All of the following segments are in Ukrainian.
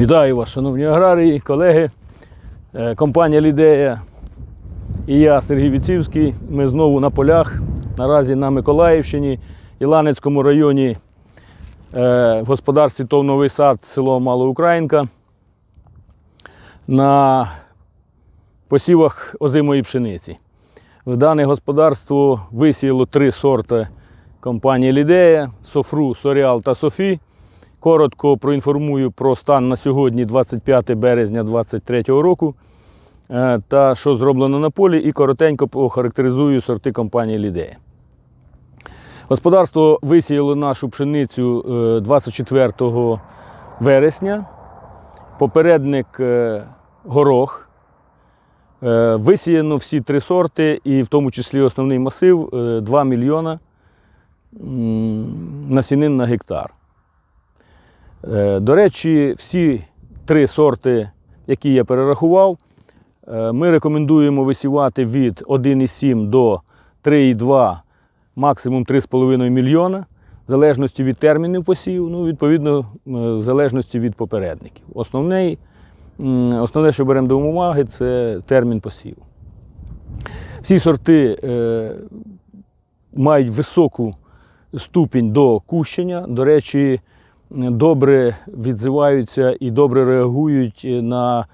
Вітаю вас, шановні аграрії, колеги. Е, Компанія Лідея і я, Сергій Віцівський. Ми знову на полях. Наразі на Миколаївщині, Іланецькому районі е, в господарстві ТОВ Новий сад, село Малоукраїнка. На посівах озимої пшениці. В дане господарство висіяло три сорти компанії Лідея, Софру, Соріал та Софі. Коротко проінформую про стан на сьогодні, 25 березня 2023 року, е, та що зроблено на полі, і коротенько охарактеризую сорти компанії Лідея. Господарство висіяло нашу пшеницю е, 24 вересня. Попередник е, горох. Е, Висіяно всі три сорти, і в тому числі основний масив е, 2 мільйона насінин на гектар. Е, До речі, всі три сорти, які я перерахував, е, ми рекомендуємо висівати від 1,7 до 3,2, максимум 3,5 мільйона, в залежності від термінів посіву, ну, відповідно, в залежності від попередників. Основний, м, основне, що беремо до уваги, це термін посіву. Всі сорти е, мають високу ступінь до кущення. До речі, добре відзиваються і добре реагують на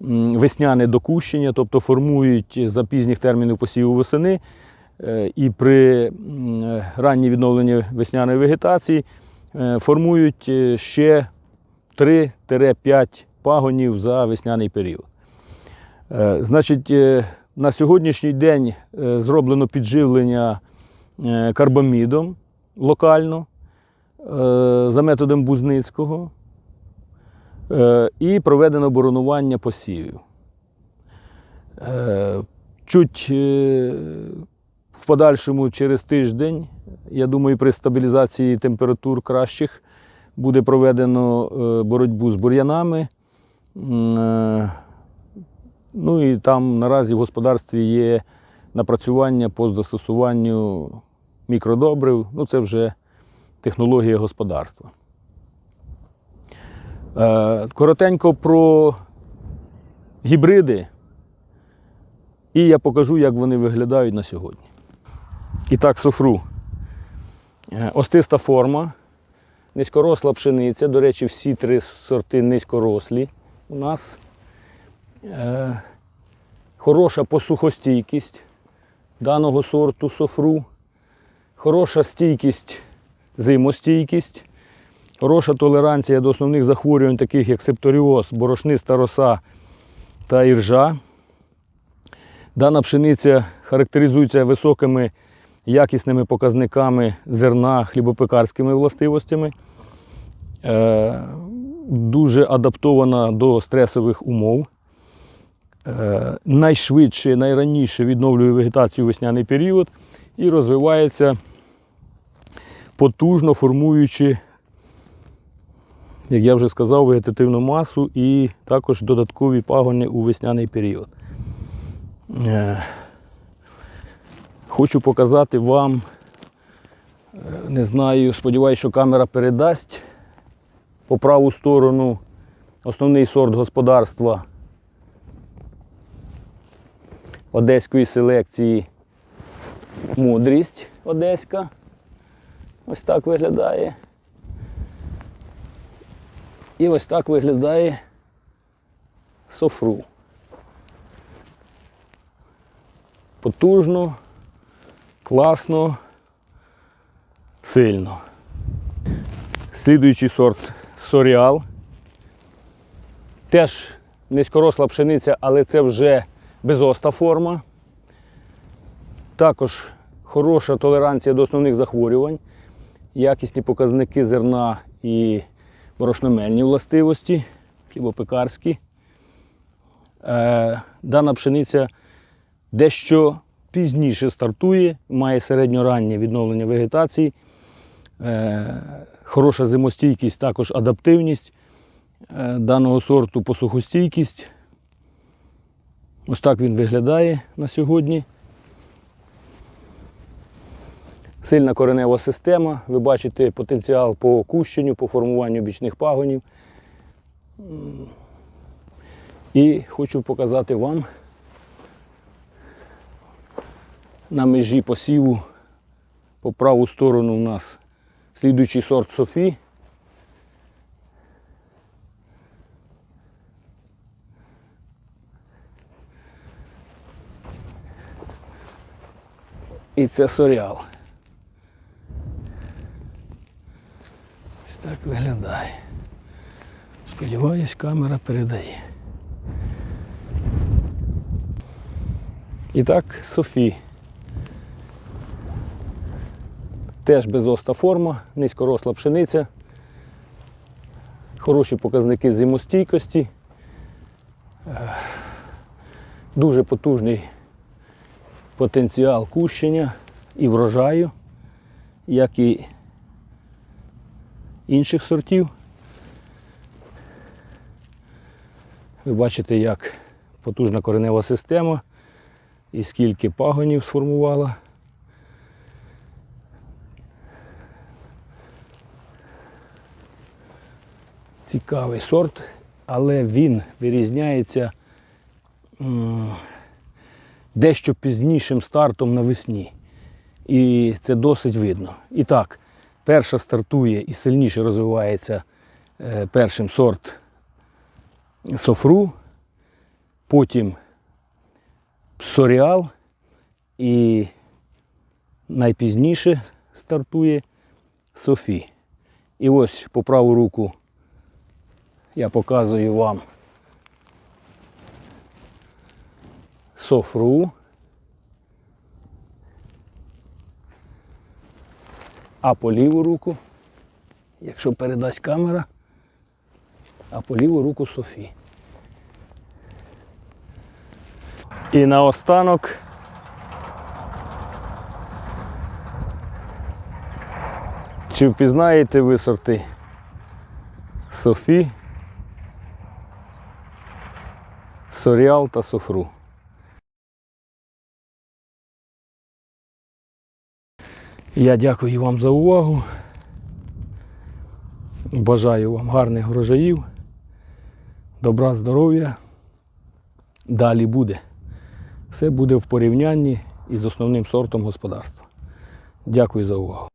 весняне докущення, тобто формують за пізніх термінів посіву восени. е, І при м, ранній відновленні весняної вегетації е, формують е, ще 3-5 пагонів за весняний період. Е, Значить, е, на сьогоднішній день е, зроблено підживлення е, карбамідом локально е, за методом Бузницького е, і проведено боронування посівів. Е, Чуть е, в подальшому через тиждень, я думаю, при стабілізації температур кращих буде проведено е, боротьбу з бур'янами. Е, Ну і там наразі в господарстві є напрацювання по застосуванню мікродобрив. Ну, це вже технологія господарства. Е, Коротенько про гібриди. І я покажу, як вони виглядають на сьогодні. І так, софру. Е, Остиста форма, низькоросла пшениця. До речі, всі три сорти низькорослі у нас. Е, Хороша посухостійкість даного сорту софру, хороша стійкість, зимостійкість, хороша толеранція до основних захворювань, таких як септоріоз, борошниста роса та іржа. Дана пшениця характеризується високими якісними показниками зерна, хлібопекарськими властивостями. Е, Дуже адаптована до стресових умов. Е, Найшвидше, найраніше відновлює вегетацію весняний період і розвивається потужно формуючи, як я вже сказав, вегетативну масу і також додаткові пагони у весняний період. Е, Хочу показати вам, е, не знаю, сподіваюся, що камера передасть по праву сторону основний сорт господарства одеської селекції мудрість одеська. Ось так виглядає. І ось так виглядає софру. Потужно, класно, сильно. Слідуючий сорт соріал. Теж низькоросла пшениця, але це вже безоста форма. Також хороша толеранція до основних захворювань, якісні показники зерна і борошномельні властивості, хлібопекарські. Е, Дана пшениця дещо пізніше стартує, має середньораннє відновлення вегетації, е, хороша зимостійкість, також адаптивність е, даного сорту посухостійкість. Ось так він виглядає на сьогодні. Сильна коренева система. Ви бачите потенціал по кущенню, по формуванню бічних пагонів. І хочу показати вам на межі посіву по праву сторону у нас слідуючий сорт Софі. І це соріал. Ось так виглядає. Сподіваюсь, камера передає. І так, Софі. Теж безоста форма, низькоросла пшениця. Хороші показники зимостійкості. Е, Дуже потужний потенціал кущення і врожаю, як і інших сортів. Ви бачите, як потужна коренева система і скільки пагонів сформувала. Цікавий сорт, але він вирізняється дещо пізнішим стартом навесні. І це досить видно. І так, перша стартує і сильніше розвивається е, першим сорт софру, потім псоріал і найпізніше стартує Софі. І ось по праву руку я показую вам софру. А по ліву руку, якщо передасть камера, а по ліву руку Софі. І наостанок чи впізнаєте ви сорти Софі, Соріал та Софру? Я дякую вам за увагу. Бажаю вам гарних врожаїв, добра, здоров'я. Далі буде. Все буде в порівнянні із основним сортом господарства. Дякую за увагу.